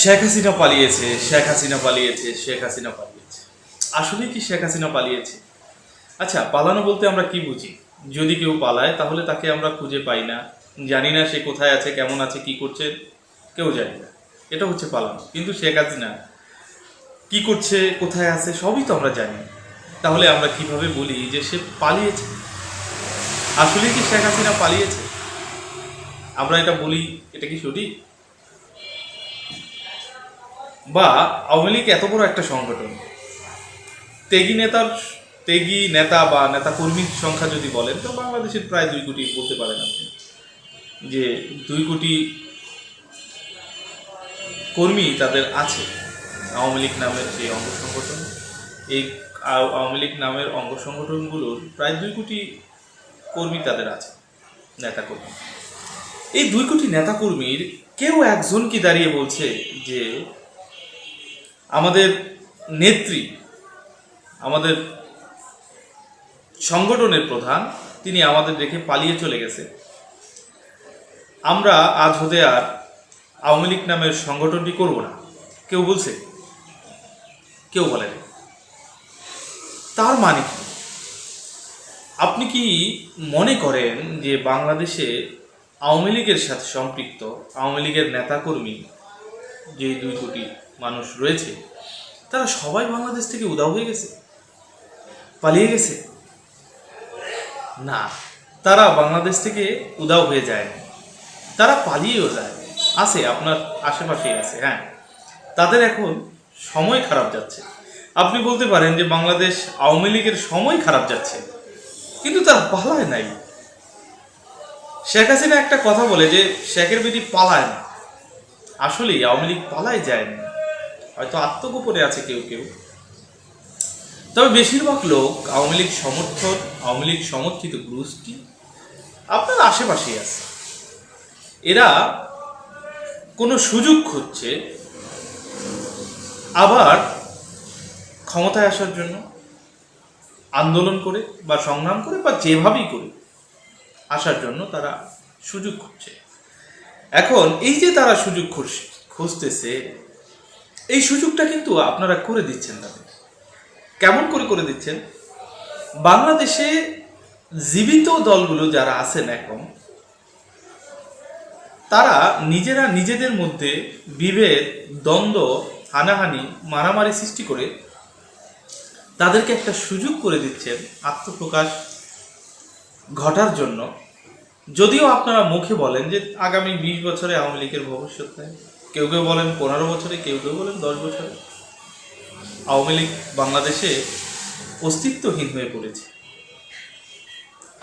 শেখ হাসিনা পালিয়েছে, শেখ হাসিনা পালিয়েছে, শেখ হাসিনা পালিয়েছে। আসলে কি শেখ হাসিনা পালিয়েছে? আচ্ছা পালানো বলতে আমরা কি বুঝি? যদি কেউ পালায়, তাহলে তাকে আমরা খুঁজে পাই না। জানি না সে কোথায় আছে, কেমন আছে, কি করছে, কেউ জানি না। এটা হচ্ছে পালানো। কিন্তু শেখ হাসিনা কি করছে, কোথায় আছে, সবই তো আমরা জানি। তাহলে আমরা কীভাবে বলি যে সে পালিয়েছে? আসলে কি শেখ হাসিনা পালিয়েছে? আমরা এটা বলি, এটা কি সঠিক? বা আওয়ামী লীগ এত বড় একটা সংগঠন। তেগি নেতার তেগি নেতা বা নেতা কর্মীর সংখ্যা যদি বলেন, তো বাংলাদেশের প্রায় দুই কোটি বলতে পারেন আপনি। যে দুই কোটি কর্মী তাদের আছে। আওয়ামী লীগ নামের যে অঙ্গ সংগঠন, এই আও- আওয়ামী লীগ নামের অঙ্গ সংগঠনগুলোর প্রায় দুই কোটি কর্মী তাদের আছে, নেতা কর্মী। এই দুই কোটি নেতা কর্মীর কেউ একজন কি দাঁড়িয়ে বলছে যে আমাদের নেত্রী, আমাদের সংগঠনের প্রধান, তিনি আমাদের রেখে পালিয়ে চলে গেছে। আমরা আজ হতে আর আওয়ামী লীগ নামের সংগঠনটি করব না। কেউ বলছে, কেউ বলেন। তার মানে কি? আপনি কি মনে করেন যে বাংলাদেশে আওয়ামী লীগের সাথে সম্পৃক্ত, আওয়ামী লীগের নেতাকর্মী যে দুই কোটি মানুষ রয়েছে, তারা সবাই বাংলাদেশ থেকে উদাও হয়ে গেছে, পালিয়ে গেছে। না, তারা বাংলাদেশ থেকে উদাও হয়ে যায় তারা পালিয়েও যায়। আছে, আপনার আশেপাশেই আছে হ্যাঁ। তাদের এখন সময় খারাপ যাচ্ছে। আপনি বলতে পারেন যে বাংলাদেশ আওয়ামী লীগের সময় খারাপ যাচ্ছে, কিন্তু তার পালায় নাই। শেখ হাসিনা একটা কথা বলে যে, শেখের বেটি পালায় না। আসলেই আওয়ামী লীগ পালায় যায় না। হয়তো আত্মগোপনে আছে কেউ কেউ। তবে বেশিরভাগ লোক আওয়ামী লীগ সমর্থন, আওয়ামী লীগ সমর্থিত গোষ্ঠী আপনার আশেপাশেই আছে। এরা কোনো সুযোগ খুঁজছে আবার ক্ষমতায় আসার জন্য আন্দোলন করে বা সংগ্রাম করে বা যেভাবেই করে আসার জন্য তারা সুযোগ খুঁজছে। এখন এই যে তারা সুযোগ খুঁজ- খুঁজতেছে এই সুযোগটা কিন্তু আপনারা করে দিচ্ছেন তাদের। কেমন করে করে দিচ্ছেন? বাংলাদেশে জীবিত দলগুলো যারা আছেন এখন, তারা নিজেরা নিজেদের মধ্যে বিভেদ, দ্বন্দ্ব, হানাহানি, মারামারি সৃষ্টি করে তাদেরকে একটা সুযোগ করে দিচ্ছেন আত্মপ্রকাশ ঘটার জন্য। যদিও আপনারা মুখে বলেন যে আগামী বিশ বছরে আওয়ামী লীগের ভবিষ্যৎ নেই। কেউ কেউ বলেন পনেরো বছরে, কেউ কেউ বলেন দশ বছরে। আওয়ামী লীগ বাংলাদেশে অস্তিত্বহীন হয়ে পড়েছে।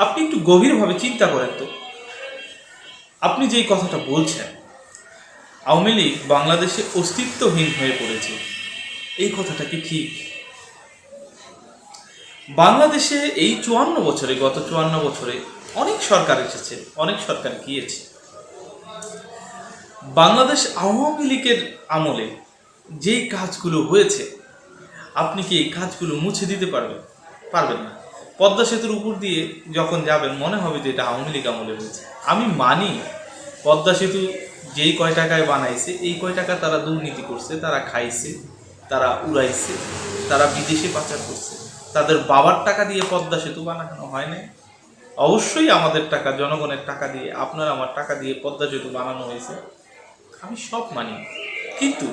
আপনি একটু গভীরভাবে চিন্তা করেন তো। আপনি যেই কথাটা বলছেন, আওয়ামী লীগ বাংলাদেশে অস্তিত্বহীন হয়ে পড়েছে, এই কথাটা কি ঠিক? বাংলাদেশে এই চুয়ান্ন বছরে, গত চুয়ান্ন বছরে অনেক সরকার এসেছে, অনেক সরকার গিয়েছে। বাংলাদেশ আওয়ামী লীগের আমলে যেই কাজগুলো হয়েছে, আপনি কি এই কাজগুলো মুছে দিতে পারবেন? পারবেন না। পদ্মা সেতুর উপর দিয়ে যখন যাবেন, মনে হবে যে এটা আওয়ামী লীগ আমলে হয়েছে। আমি মানি পদ্মা সেতু যেই কয় টাকায় বানাইছে, এই কয় টাকা তারা দুর্নীতি করছে, তারা খাইছে, তারা উড়াইছে, তারা বিদেশে পাচার করছে। তাদের বাবার টাকা দিয়ে পদ্মা সেতু বানানো হয় নাই। অবশ্যই আমাদের টাকা, জনগণের টাকা দিয়ে, আপনার আমার টাকা দিয়ে পদ্মা সেতু বানানো হয়েছে। আমি সব মানি। কিন্তু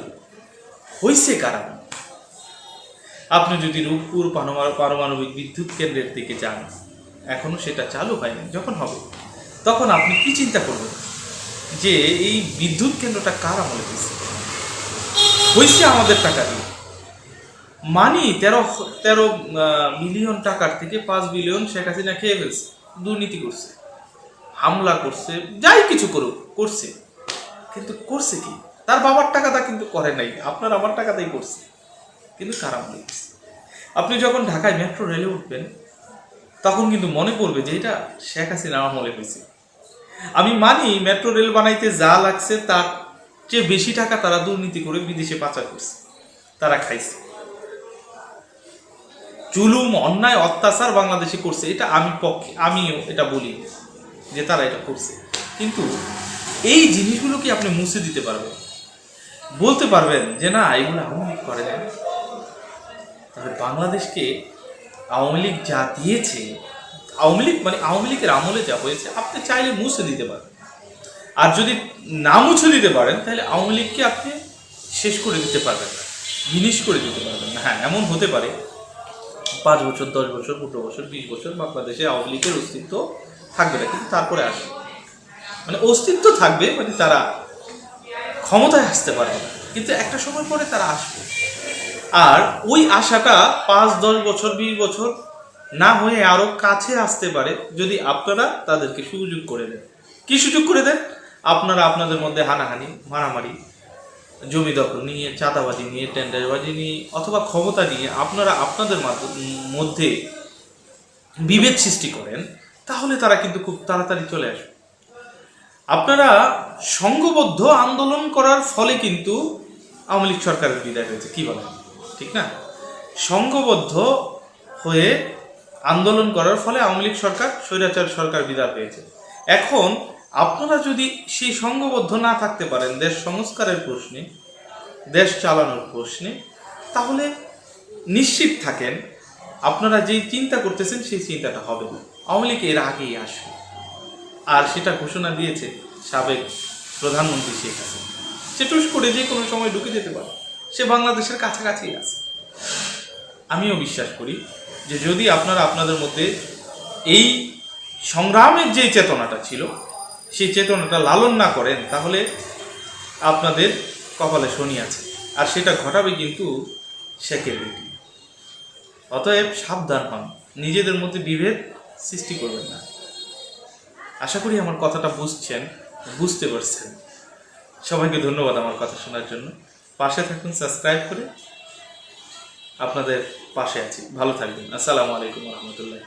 হয়েছে কারণ আপনি যদি রূপপুর পারমাণু পারমাণবিক বিদ্যুৎ কেন্দ্রের দিকে যান, এখনও সেটা চালু হয়নি। যখন হবে, তখন আপনি কি চিন্তা করবেন? যে এই বিদ্যুৎ কেন্দ্রটা কার আমলে হয়েছে হয়েছে আমাদের টাকা দিয়ে। মানি তেরো তেরো মিলিয়ন টাকার থেকে পাঁচ বিলিয়ন শেখ হাসিনা খেয়ে ফেলছে, দুর্নীতি করছে, হামলা করছে, যাই কিছু করুক, করছে। কিন্তু করছে কি? তার বাবার টাকাটা কিন্তু করে নাই। আপনার আমার টাকাতেই করছে। কিন্তু খারাপ লেগেছে আপনি যখন ঢাকায় মেট্রো রেলে উঠবেন, তখন কিন্তু মনে পড়বে যে এটা শেখ হাসিনা আমলে হয়েছে। আমি মানি মেট্রো রেল বানাইতে যা লাগছে, তার চেয়ে বেশি টাকা তারা দুর্নীতি করে বিদেশে পাচার করছে। তারা খাইছে। জুলুম, অন্যায়, অত্যাচার বাংলাদেশে করছে। এটা আমি পক্ষে, আমিও এটা বলি যে তারা এটা করছে। কিন্তু এই জিনিসগুলো কি আপনি মুছে দিতে পারবেন? বলতে পারবেন যে না, এগুলো আওয়ামী লীগ করে না। তবে বাংলাদেশকে আওয়ামী লীগ যা দিয়েছে, আওয়ামী লীগ মানে আওয়ামী লীগের আমলে যা হয়েছে, আপনি চাইলে মুছে দিতে পারেন। আর যদি না মুছে দিতে পারেন, তাহলে আওয়ামী লীগকে আপনি শেষ করে দিতে পারবেন না জিনিস করে দিতে পারবেন না। হ্যাঁ এমন হতে পারে। পাঁচ বছর, দশ বছর, পনেরো বছর, বিশ বছর বাংলাদেশে আওয়ামী লীগের অস্তিত্ব থাকবে না, কিন্তু তারপরে আসবে। মানে অস্তিত্ব থাকবে মানে তারা ক্ষমতায় আসতে পারবে কিন্তু একটা সময় পরে তারা আসবে। আর ওই আশাটা পাঁচ, দশ বছর, বিশ বছর না হয়ে আরও কাছে আসতে পারে যদি আপনারা তাদেরকে সুযোগ করে দেন। কি সুযোগ করে দেন? আপনারা আপনাদের মধ্যে হানাহানি, মারামারি, জমি দখল নিয়ে, চাঁদাবাজি নিয়ে, টেন্ডারবাজি নিয়ে অথবা ক্ষমতা নিয়ে আপনারা আপনাদের মধ্যে বিভেদ সৃষ্টি করেন, তাহলে তারা কিন্তু খুব তাড়াতাড়ি চলে আসবে। আপনারা সংঘবদ্ধ আন্দোলন করার ফলে কিন্তু আওয়ামী লীগ সরকারের বিদায় হয়েছে। কি বলেন? ঠিক না? সংঘবদ্ধ হয়ে আন্দোলন করার ফলে আওয়ামী লীগ সরকার, স্বৈরাচার সরকার বিদায় পেয়েছে। এখন আপনারা যদি সেই সংঘবদ্ধ না থাকতে পারেন, দেশ সংস্কারের প্রশ্নে, দেশ চালানোর প্রশ্নে, তাহলে নিশ্চিত থাকেন, আপনারা যেই চিন্তা করতেছেন, সেই চিন্তাটা হবে না। আওয়ামী লীগ এর আগেই আসবে। আর সেটা ঘোষণা দিয়েছে সাবেক প্রধানমন্ত্রী শেখ হাসিনা। সে টুস করে যে কোনো সময় ঢুকে যেতে পারে। সে বাংলাদেশের কাছাকাছি আছে। আমিও বিশ্বাস করি যে যদি আপনারা আপনাদের মধ্যে এই সংগ্রামের যে চেতনাটা ছিল, সেই চেতনাটা লালন না করেন, তাহলে আপনাদের কপালে শনি আছে। আর সেটা ঘটাবে কিন্তু শেখের বেটি। অতএব সাবধান হন। নিজেদের মধ্যে বিভেদ সৃষ্টি করবেন না। আশা করি আমার কথাটা বুঝছেন, বুঝতে পারছেন। সবাইকে ধন্যবাদ আমার কথা শোনার জন্য। পাশে থাকুন, সাবস্ক্রাইব করে আপনাদের পাশে আছি। ভালো থাকবেন। আসসালামু আলাইকুম রহমতুল্লাহ